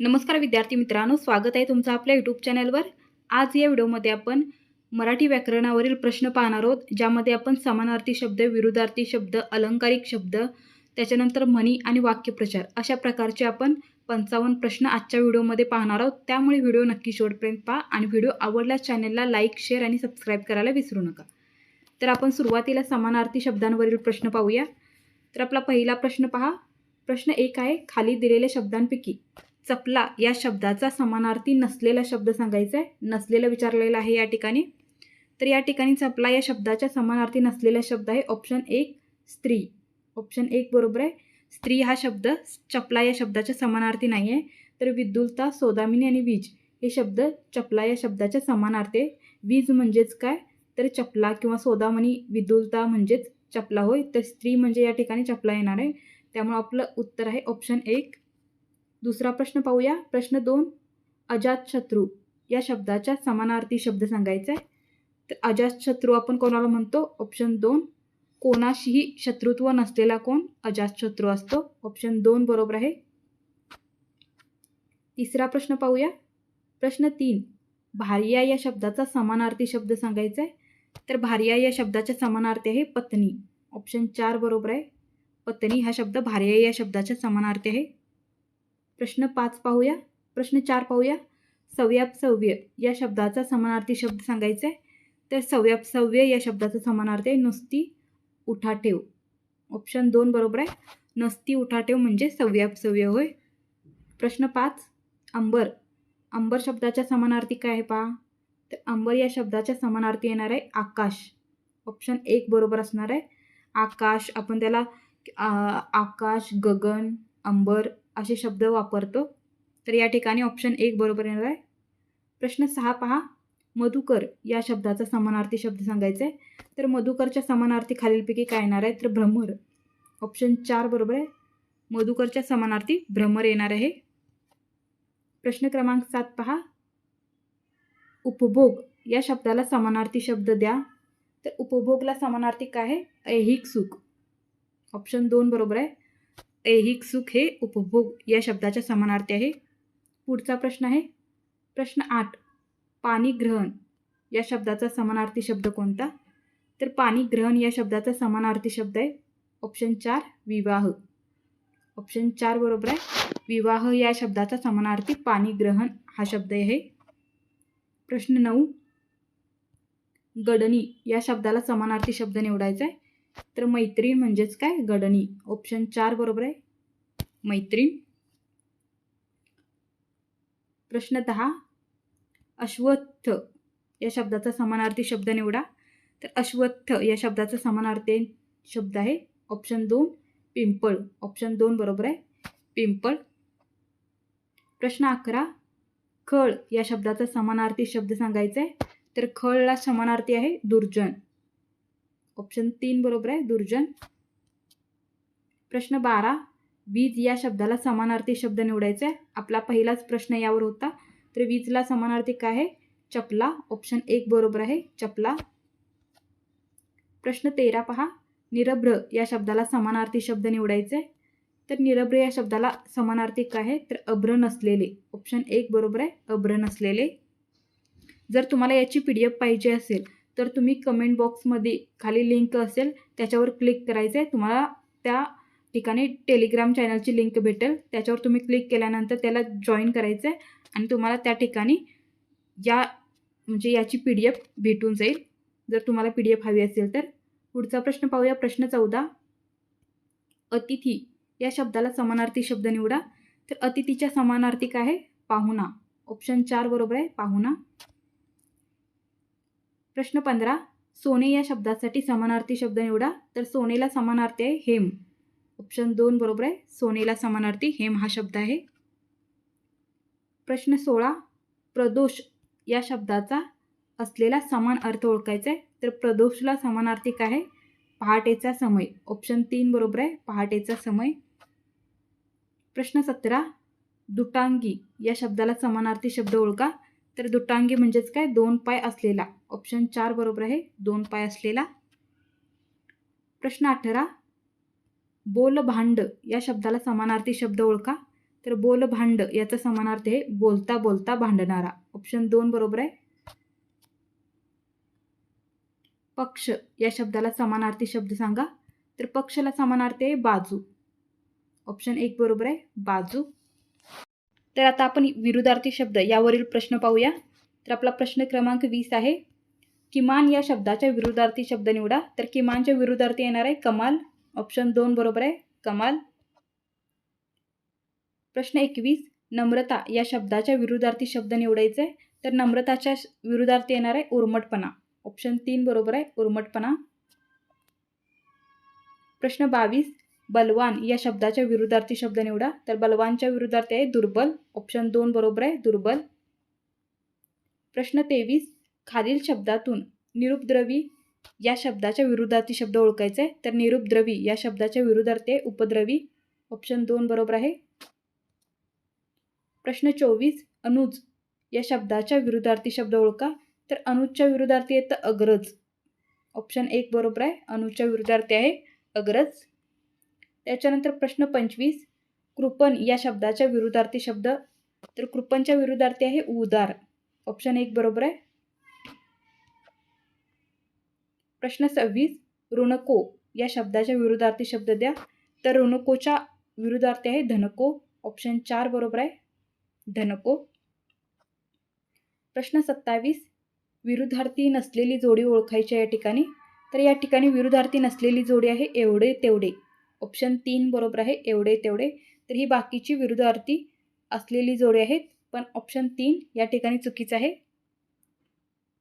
नमस्कार विद्यार्थी मित्रांनो स्वागत आहे तुमचं आपल्या यूट्यूब चॅनलवर आज या व्हिडिओमध्ये आपण मराठी व्याकरणावरील प्रश्न पाहणार आहोत ज्यामध्ये आपण समानार्थी शब्द विरुद्धार्थी शब्द अलंकारिक शब्द त्याच्यानंतर म्हणी आणि वाक्यप्रचार अशा प्रकारचे आपण पंचावन्न प्रश्न आजच्या व्हिडिओमध्ये पाहणार आहोत. त्यामुळे व्हिडिओ नक्की शेवटपर्यंत पहा आणि व्हिडिओ आवडल्यास चॅनलला लाईक शेअर आणि सबस्क्राईब करायला विसरू नका. तर आपण सुरुवातीला समानार्थी शब्दांवरील प्रश्न पाहूया. तर आपला पहिला प्रश्न पहा. प्रश्न एक आहे खाली दिलेल्या शब्दांपैकी चपला या शब्दाचा समानार्थी नसलेला शब्द सांगायचा आहे नसलेला विचारलेला आहे या ठिकाणी. तर या ठिकाणी चपला या शब्दाच्या समानार्थी नसलेला शब्द आहे ऑप्शन एक स्त्री. ऑप्शन एक बरोबर आहे. स्त्री हा शब्द चपला या शब्दाच्या समानार्थी नाही आहे तर विद्युलता सोदामिनी आणि वीज हे शब्द चपला या शब्दाच्या समानार्थी आहे. वीज म्हणजेच काय? तर चपला किंवा सोदामणी विद्युलता म्हणजेच चपला होय. तर स्त्री म्हणजे या ठिकाणी चपला येणार आहे. त्यामुळे आपलं उत्तर आहे ऑप्शन एक दुसरा प्रश्न पाहूया. प्रश्न दोन अजातशत्रू या शब्दाच्या समानार्थी शब्द सांगायचा आहे. तर अजातशत्रू आपण कोणाला म्हणतो? ऑप्शन दोन कोणाशीही शत्रुत्व नसलेला कोण? अजातशत्रू असतो. ऑप्शन दोन बरोबर आहे. तिसरा प्रश्न पाहूया. प्रश्न तीन भार्या या शब्दाचा समानार्थी शब्द सांगायचा आहे. तर भार्या या शब्दाच्या समानार्थी आहे पत्नी. ऑप्शन चार बरोबर आहे. पत्नी हा शब्द भार्या या शब्दाच्या समानार्थी आहे. प्रश्न पाच पाहूया. प्रश्न चार पाहूया. सव्यापसव्य या शब्दाचा समानार्थी शब्द सांगायचा आहे तर सव्यापसव्य या शब्दाचा समानार्थी आहे. नुसती उठाठेव ऑप्शन दोन बरोबर आहे. नसती उठाठेव म्हणजे सव्यापसव्य होय. प्रश्न पाच. अंबर. अंबर शब्दाच्या समानार्थी काय आहे पहा. तर अंबर या शब्दाच्या समानार्थी येणार आहे आकाश. ऑप्शन एक बरोबर असणार आहे. आकाश आपण त्याला आकाश गगन अंबर असे शब्द वापरतो. तर या ठिकाणी ऑप्शन एक बरोबर येणार आहे. प्रश्न सहा पहा. मधुकर या शब्दाचा समानार्थी शब्द सांगायचा. आहे तर मधुकरच्या समानार्थी खालीलपैकी काय येणार आहे? तर भ्रमर. ऑप्शन चार बरोबर आहे. मधुकरच्या समानार्थी भ्रमर येणार आहे. प्रश्न क्रमांक सात पहा. उपभोग या शब्दाला समानार्थी शब्द द्या. तर उपभोगला समानार्थी काय आहे? ऐहिक सुख. ऑप्शन दोन बरोबर आहे. ऐहिक सुख हे उपभोग या शब्दाच्या समानार्थी आहे. पुढचा प्रश्न आहे. प्रश्न आठ. पाणीग्रहण या शब्दाचा समानार्थी शब्द कोणता? तर पाणीग्रहण या शब्दाचा समानार्थी शब्द आहे. ऑप्शन चार विवाह. ऑप्शन चार बरोबर आहे. विवाह या शब्दाचा समानार्थी पाणीग्रहण हा शब्द आहे. प्रश्न नऊ. गडणी या शब्दाला समानार्थी शब्द निवडायचा आहे. तर मैत्रीण म्हणजेच काय? गडणी. ऑप्शन चार बरोबर आहे. मैत्रीण. प्रश्न दहा. अश्वत्थ. या शब्दाचा समानार्थी शब्द निवडा. तर अश्वत्थ या शब्दाचा समानार्थी शब्द आहे. ऑप्शन दोन पिंपळ. ऑप्शन दोन बरोबर आहे. पिंपळ. प्रश्न अकरा. खळ या शब्दाचा समानार्थी शब्द सांगायचा आहे. तर खळला समानार्थी आहे दुर्जन. ऑप्शन तीन बरोबर आहे दुर्जन. प्रश्न बारा वीज या शब्दाला समानार्थी शब्द निवडायचा आहे. आपला पहिलाच प्रश्न यावर होता. तर वीजला समानार्थी काय आहे? चपला. ऑप्शन एक बरोबर आहे चपला. प्रश्न तेरा पहा निरभ्र या शब्दाला समानार्थी शब्द निवडायचे आहे. तर निरभ्र या शब्दाला समानार्थी काय आहे? तर अभ्र नसलेले. ऑप्शन एक बरोबर आहे अभ्र नसलेले. जर तुम्हाला याची पी डी एफ पाहिजे असेल तर तुम्ही कमेंट बॉक्समध्ये खाली लिंक असेल त्याच्यावर क्लिक करायचं आहे तुम्हाला त्या ठिकाणी टेलिग्राम चॅनलची लिंक भेटेल. त्याच्यावर तुम्ही क्लिक केल्यानंतर त्याला जॉईन करायचं आहे आणि तुम्हाला त्या ठिकाणी या म्हणजे याची पी डी एफ भेटून जाईल. जर तुम्हाला पी डी एफ हवी असेल तर. पुढचा प्रश्न पाहूया. प्रश्न चौदा. अतिथी. या शब्दाला समानार्थी शब्द निवडा. तर अतिथीच्या समानार्थी काय आहे? पाहुणा. ऑप्शन चार बरोबर आहे. पाहुणा. प्रश्न पंधरा. सोने या शब्दासाठी समानार्थी शब्द निवडा. तर सोनेला समानार्थी आहे हेम. ऑप्शन दोन बरोबर आहे. सोनेला समानार्थी हेम हा शब्द आहे. प्रश्न सोळा. प्रदोष या शब्दाचा असलेला समान अर्थ ओळखायचा आहे. तर प्रदोषला समानार्थी काय आहे? पहाटेचा समय. ऑप्शन तीन बरोबर आहे. पहाटेचा समय. प्रश्न सतरा. दुटांगी या शब्दाला समानार्थी शब्द ओळखा. तर दुटांगी म्हणजेच काय? दोन पाय असलेला. ऑप्शन चार बरोबर आहे. दोन पाय असलेला. प्रश्न अठरा. बोल भांड या शब्दाला समानार्थी शब्द ओळखा. तर बोल भांड याचा समानार्थ आहे. बोलता बोलता भांडणारा. ऑप्शन दोन बरोबर आहे. पक्ष या शब्दाला समानार्थी शब्द सांगा. तर पक्षला समानार्थी आहे बाजू. ऑप्शन एक बरोबर आहे. बाजू. तर आता आपण विरुद्धार्थी शब्द यावरील प्रश्न पाहूया. तर आपला प्रश्न क्रमांक वीस आहे. किमान या शब्दाच्या विरुद्धार्थी शब्द निवडा. तर किमानच्या विरुद्धार्थी येणार आहे कमाल. ऑप्शन दोन बरोबर आहे. कमाल. प्रश्न एकवीस. नम्रता या शब्दाच्या विरुद्धार्थी शब्द निवडायचे. तर नम्रताच्या विरुद्धार्थी येणार आहे उर्मटपणा. ऑप्शन तीन बरोबर आहे. उर्मटपणा. प्रश्न बावीस. बलवान या शब्दाच्या विरुद्धार्थी शब्द निवडा. तर बलवानच्या विरुद्धार्थी आहे दुर्बल. ऑप्शन दोन बरोबर आहे. दुर्बल. प्रश्न तेवीस. खालील शब्दातून निरुपद्रवी या शब्दाच्या विरुद्धार्थी शब्द ओळखायचे. आहे. तर निरुपद्रवी या शब्दाच्या विरुद्धार्थी आहे उपद्रवी. ऑप्शन दोन बरोबर आहे. प्रश्न चोवीस अनुज या शब्दाच्या विरुद्धार्थी शब्द ओळखा. तर अनुजच्या विरुद्धार्थी येतं अग्रज. ऑप्शन एक बरोबर आहे. अनुजच्या विरुद्धार्थी आहे अग्रज. त्याच्यानंतर प्रश्न पंचवीस कृपन या शब्दाच्या विरुद्धार्थी शब्द. तर कृपनच्या विरुद्धार्थी आहे उदार. ऑप्शन एक बरोबर आहे. प्रश्न सव्वीस ऋणको या शब्दाच्या विरुद्धार्थी शब्द द्या. तर ऋणकोच्या विरुद्धार्थी आहे धनको. ऑप्शन चार बरोबर आहे धनको. प्रश्न सत्तावीस विरुद्धार्थी नसलेली जोडी ओळखायची या ठिकाणी. तर या ठिकाणी विरुद्धार्थी नसलेली जोडी आहे एवढे तेवढे. ऑप्शन तीन बरोबर आहे एवढे तेवढे. तर ही बाकीची विरुद्धार्थी असलेली जोडी आहेत. पण ऑप्शन तीन या ठिकाणी चुकीचं आहे.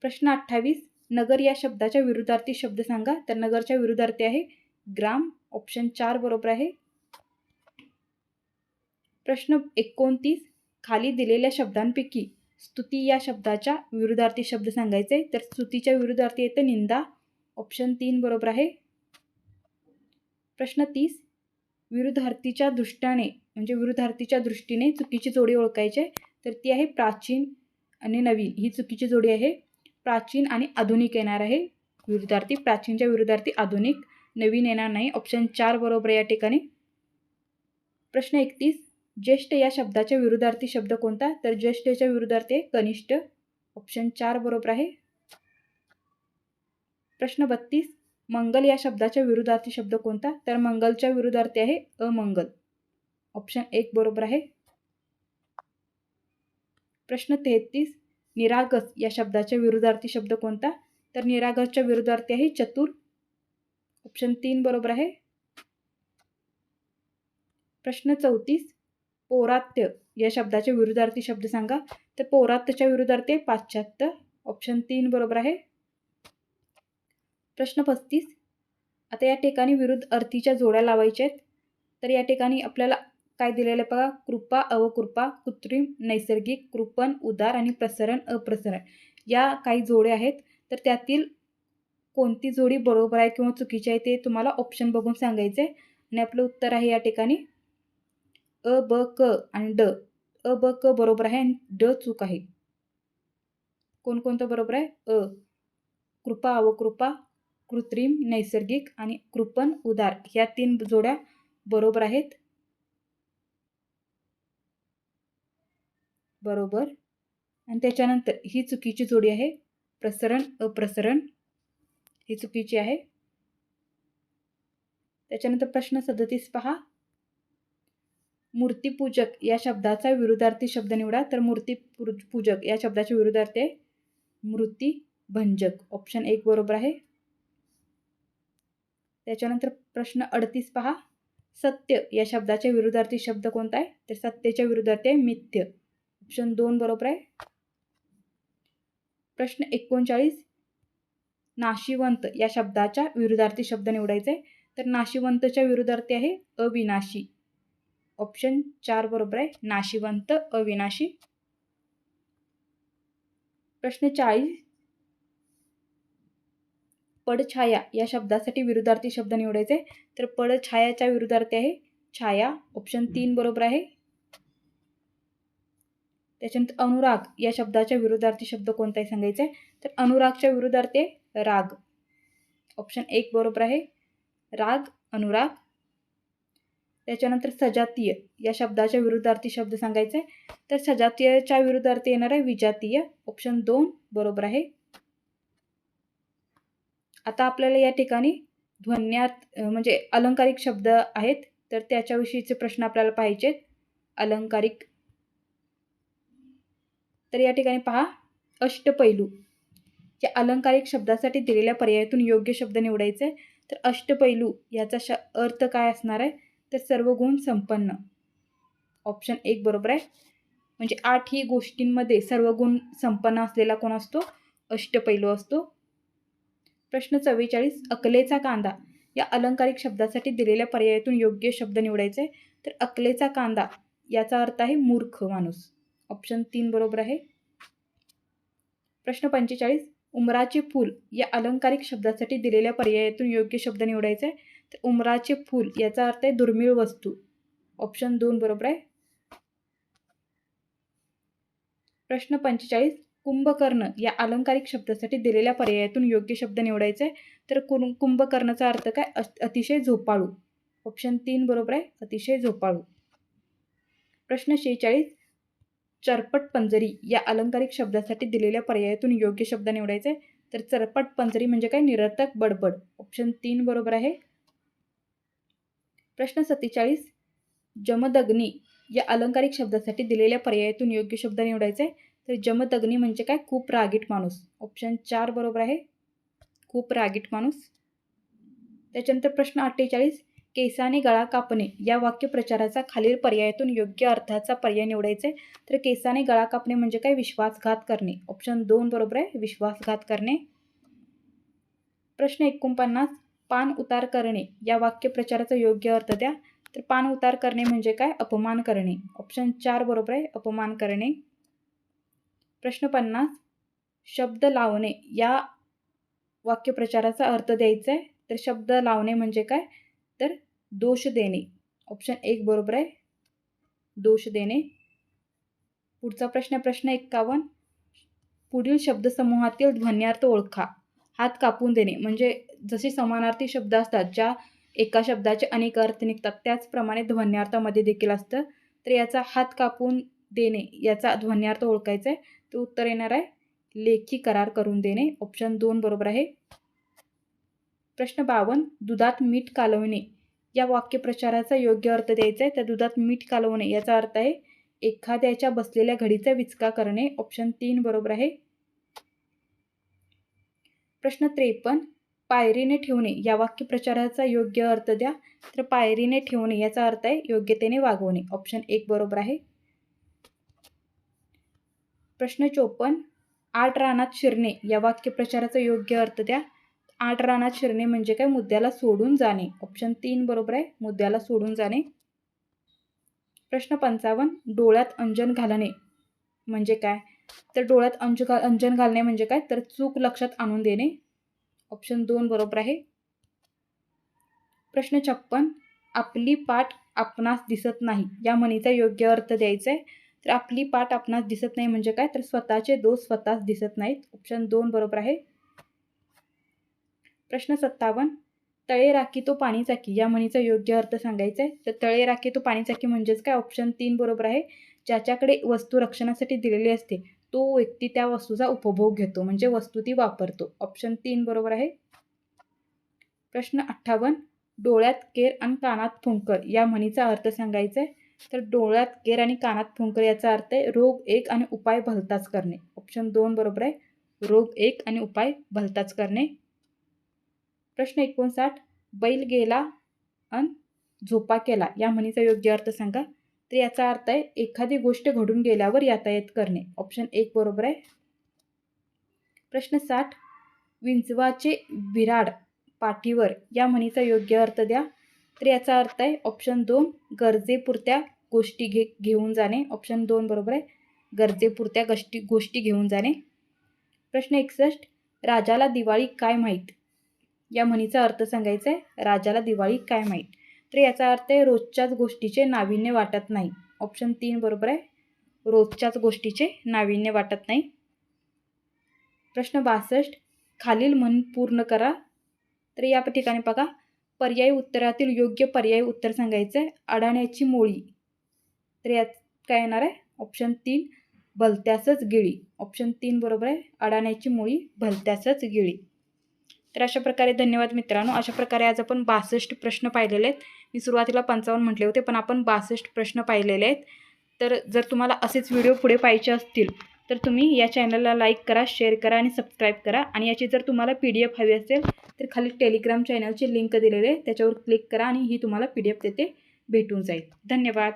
प्रश्न अठ्ठावीस नगर या शब्दाच्या विरुद्धार्थी शब्द सांगा. तर नगरच्या विरुद्धार्थी आहे ग्राम ऑप्शन चार बरोबर आहे. प्रश्न एकोणतीस खाली दिलेल्या शब्दांपैकी स्तुती या शब्दाच्या विरुद्धार्थी शब्द सांगायचे. तर स्तुतीच्या विरुद्धार्थी येते निंदा ऑप्शन तीन बरोबर आहे. प्रश्न तीस विरुद्धार्थीच्या दृष्ट्याने म्हणजे विरुद्धार्थीच्या दृष्टीने चुकीची जोडी ओळखायची. तर ती आहे प्राचीन आणि नवीन. ही चुकीची जोडी आहे. प्राचीन आणि आधुनिक येणार आहे. विरुद्धार्थी प्राचीनच्या विरुद्धार्थी आधुनिक नवीन येणार नाही. ऑप्शन चार बरोबर या ठिकाणी. प्रश्न एकतीस. ज्येष्ठ या शब्दाच्या विरुद्धार्थी शब्द कोणता? तर ज्येष्ठच्या विरुद्धार्थी आहे कनिष्ठ. ऑप्शन चार बरोबर आहे. प्रश्न बत्तीस. मंगल या शब्दाच्या विरुद्धार्थी शब्द कोणता? तर मंगलच्या विरुद्धार्थी आहे अमंगल. ऑप्शन एक बरोबर आहे. प्रश्न तेहतीस. निरागस. या शब्दाच्या विरुद्धार्थी शब्द कोणता? तर निरागसच्या विरुद्धार्थी आहे चतुर. ऑप्शन तीन बरोबर आहे. प्रश्न चौतीस. पौरात्य. या शब्दाचे विरुद्धार्थी शब्द सांगा. तर पौरात्यच्या विरुद्धार्थी आहे पाश्चात्य. ऑप्शन तीन बरोबर आहे. प्रश्न पस्तीस. आता या ठिकाणी विरुद्ध अर्थीच्या जोड्या लावायच्या आहेत. तर या ठिकाणी आपल्याला काय दिलेलं आहे बघा? कृपा अवकृपा कृत्रिम नैसर्गिक कृपण उदार आणि प्रसरण अप्रसरण. या काही जोड्या आहेत. तर त्यातील कोणती जोडी बरोबर आहे किंवा चुकीची आहे ते तुम्हाला ऑप्शन बघून सांगायचे आहे आणि आपलं उत्तर आहे या ठिकाणी. अ ब क आणि ड. अ ब क बरोबर आहे आणि ड चूक आहे. कोणकोणतं बरोबर आहे? अ. कृपा अवकृपा कृत्रिम नैसर्गिक आणि कृपण उदार. ह्या तीन जोड्या बरोबर आहेत. बरोबर. आणि त्याच्यानंतर ही चुकीची जोडी आहे. प्रसरण अप्रसरण ही चुकीची आहे. त्याच्यानंतर प्रश्न सदतीस पहा. मूर्तिपूजक या शब्दाचा विरुद्धार्थी शब्द निवडा. तर मूर्ती पूजक या शब्दाचे विरुद्धार्थी आहे. मूर्ती भंजक ऑप्शन एक बरोबर आहे. त्याच्यानंतर प्रश्न अडतीस पहा. सत्य या शब्दाच्या विरुद्धार्थी शब्द कोणता आहे? तर सत्तेच्या विरुद्धार्थी आहे मिथ्य. ऑप्शन दोन बरोबर आहे. प्रश्न एकोणचाळीस नाशिवंत या शब्दाच्या विरुद्धार्थी शब्द निवडायचे आहे. तर नाशिवंतच्या विरुद्धार्थी आहे अविनाशी. ऑप्शन चार बरोबर आहे नाशिवंत अविनाशी. प्रश्न चाळीस पडछाया या शब्दासाठी विरुद्धार्थी शब्द निवडायचे तर पडछायाच्या विरुद्धार्थी आहे छाया. ऑप्शन तीन बरोबर आहे त्याच्यानंतर अनुराग या शब्दाच्या विरुद्धार्थी शब्द कोणताही सांगायचा? आहे तर अनुरागच्या विरुद्धार्थी राग. ऑप्शन एक बरोबर आहे. राग अनुराग. त्याच्यानंतर सजातीय या शब्दाच्या विरुद्धार्थी शब्द सांगायचा. आहे तर सजातीयच्या विरुद्धार्थी येणार आहे विजातीय. ऑप्शन दोन बरोबर आहे. आता आपल्याला या ठिकाणी ध्वन्यात म्हणजे अलंकारिक शब्द आहेत. तर त्याच्याविषयीचे प्रश्न आपल्याला पाहिजेत अलंकारिक तर या ठिकाणी पहा अष्टपैलू. या अलंकारिक शब्दासाठी दिलेल्या पर्यायातून योग्य शब्द निवडायचे तर अष्टपैलू याचा श अर्थ काय असणार आहे? तर सर्व गुण संपन्न. ऑप्शन एक बरोबर आहे. म्हणजे आठ ही गोष्टींमध्ये सर्व गुण संपन्न असलेला कोण असतो? अष्टपैलू असतो. प्रश्न चव्वेचाळीस अकलेचा कांदा. या अलंकारिक शब्दासाठी दिलेल्या पर्यायातून योग्य शब्द निवडायचे तर अकलेचा कांदा याचा अर्थ आहे मूर्ख माणूस. ऑप्शन तीन बरोबर आहे. प्रश्न पंचेचाळीस उमराचे फूल या अलंकारिक शब्दासाठी दिलेल्या पर्यायातून योग्य शब्द निवडायचे तर उमराचे फूल याचा अर्थ आहे दुर्मिळ वस्तू. ऑप्शन दोन बरोबर आहे. प्रश्न पंचेचाळीस कुंभकर्ण या अलंकारिक शब्दासाठी दिलेल्या पर्यायातून योग्य शब्द निवडायचे तर कुं कुंभकर्णचा अर्थ काय? अतिशय झोपाळू. ऑप्शन तीन बरोबर आहे अतिशय झोपाळू. प्रश्न शेहेचाळीस चरपट पंजरी या अलंकारिक शब्दासाठी दिलेल्या पर्यायातून योग्य शब्द निवडायचे. तर चरपट पंजरी म्हणजे काय? निरर्थक बडबड. ऑप्शन तीन बरोबर आहे. प्रश्न सत्तेचाळीस. जमदग्नी या अलंकारिक शब्दासाठी दिलेल्या पर्यायातून योग्य शब्द निवडायचे. तर जमदग्नी म्हणजे काय? खूप रागीट माणूस. ऑप्शन चार बरोबर आहे. खूप रागीट माणूस. त्याच्यानंतर प्रश्न अठ्ठेचाळीस. केसाने गळा कापणे या वाक्यप्रचाराचा खालील पर्यायातून योग्य अर्थाचा पर्याय निवडायचे. तर केसाने गळा कापणे म्हणजे काय? विश्वासघात करणे. ऑप्शन दोन बरोबर आहे. विश्वासघात करणे. प्रश्न एकोणपन्नास. पान उतार करणे. या वाक्यप्रचाराचा योग्य अर्थ द्या. तर पान उतार करणे म्हणजे काय? अपमान करणे. ऑप्शन चार बरोबर आहे. अपमान करणे. प्रश्न पन्नास. शब्द लावणे. या वाक्यप्रचाराचा अर्थ द्यायचा आहे. तर शब्द लावणे म्हणजे काय? दोष देणे. ऑप्शन एक बरोबर आहे. दोष देणे. पुढचा प्रश्न प्रश्न एक्कावन्न. पुढील शब्दसमूहातील ध्वन्यार्थ ओळखा. हात कापून देणे. म्हणजे जसे समानार्थी शब्द असतात ज्या एका शब्दाचे अनेक अर्थ निघतात त्याचप्रमाणे ध्वन्यार्थामध्ये देखील असतं. तर याचा हात कापून देणे याचा ध्वन्यार्थ ओळखायचा आहे. तर उत्तर येणार आहे लेखी करार करून देणे. ऑप्शन दोन बरोबर आहे. प्रश्न बावन्न. दुधात मीठ कालवणे. या वाक्यप्रचाराचा योग्य अर्थ द्यायचा आहे त्या दुधात मीठ कालवणे याचा अर्थ आहे एखाद्याच्या बसलेल्या घडीचा विचका करणे ऑप्शन तीन बरोबर आहे. प्रश्न त्रेपन्न पायरीने ठेवणे या वाक्यप्रचाराचा योग्य अर्थ द्या तर पायरीने ठेवणे याचा अर्थ आहे योग्यतेने वागवणे ऑप्शन एक बरोबर आहे. प्रश्न चोपन्न आठ रानात शिरणे या वाक्यप्रचाराचा योग्य अर्थ द्या आठ रानात शिरणे म्हणजे काय? मुद्द्याला सोडून जाणे. ऑप्शन तीन बरोबर आहे. मुद्द्याला सोडून जाणे. प्रश्न पंचावन्न. डोळ्यात अंजन घालणे म्हणजे काय? तर डोळ्यात अंज घाल अंजन घालणे म्हणजे काय? तर चूक लक्षात आणून देणे. ऑप्शन दोन बरोबर आहे. प्रश्न छप्पन. आपली पाठ आपणास दिसत नाही. या म्हणीचा योग्य अर्थ द्यायचा आहे. तर आपली पाठ आपणास दिसत नाही म्हणजे काय? तर स्वतःचे दोष स्वतःच दिसत नाहीत. ऑप्शन दोन बरोबर आहे. प्रश्न सत्तावन्न तळे राखी तो पाणी चाकी या म्हणीचा योग्य अर्थ सांगायचा आहे. तर तळे राखी तो पाणी चाकी म्हणजेच काय? ऑप्शन तीन बरोबर आहे. ज्याच्याकडे वस्तू रक्षणासाठी दिलेली असते तो व्यक्ती त्या वस्तूचा उपभोग घेतो म्हणजे वस्तू ती वापरतो. ऑप्शन तीन बरोबर आहे. प्रश्न अठ्ठावन्न डोळ्यात केर आणि कानात फुंकर या म्हणीचा अर्थ सांगायचा आहे. तर डोळ्यात केर आणि कानात फुंकर याचा अर्थ आहे रोग एक आणि उपाय भलताच करणे. ऑप्शन दोन बरोबर आहे. रोग एक आणि उपाय भलताच करणे. प्रश्न एकोणसाठ बैल गेला आणि झोपा केला. या म्हणीचा योग्य अर्थ सांगा. तर याचा अर्थ आहे एखादी गोष्ट घडून गेल्यावर यातायात करणे. ऑप्शन एक बरोबर आहे. प्रश्न साठ विंचवाचे विराड पाठीवर. या म्हणीचा योग्य अर्थ द्या. तर याचा अर्थ आहे ऑप्शन दोन गरजेपुरत्या गोष्टी घे घेऊन जाणे. ऑप्शन दोन बरोबर आहे. गरजेपुरत्या गोष्टी गोष्टी घेऊन जाणे. प्रश्न एकसष्ट राजाला दिवाळी काय माहीत? या म्हणीचा अर्थ सांगायचा आहे राजाला दिवाळी काय माहीत? तर याचा अर्थ आहे रोजच्याच गोष्टीचे नाविन्य वाटत नाही. ऑप्शन तीन बरोबर आहे. रोजच्याच गोष्टीचे नाविन्य वाटत नाही. प्रश्न बासष्ट खालील म्हण पूर्ण करा. तर या ठिकाणी बघा पर्यायी उत्तरातील योग्य पर्यायी उत्तर सांगायचं आहे अडाण्याची मोळी. तर यात काय येणार आहे? ऑप्शन तीन भलत्यासच गिळी. ऑप्शन तीन बरोबर आहे अडाण्याची मुळी भलत्यासच गिळी. तर अशा प्रकारे धन्यवाद मित्रांनो. अशा प्रकारे आज आपण बासष्ट प्रश्न पाहिलेले आहेत. मी सुरुवातीला पंचावन्न म्हटले होते पण आपण बासष्ट प्रश्न पाहिलेले आहेत. तर जर तुम्हाला असेच व्हिडिओ पुढे पाहिजे असतील तर तुम्ही या चॅनलला लाईक करा शेअर करा आणि सबस्क्राईब करा. आणि याची जर तुम्हाला पी डी एफ हवी असेल तर खाली टेलिग्राम चॅनलची लिंक दिलेली आहे त्याच्यावर क्लिक करा आणि ही तुम्हाला पी डी एफ तेथे भेटून जाईल. धन्यवाद.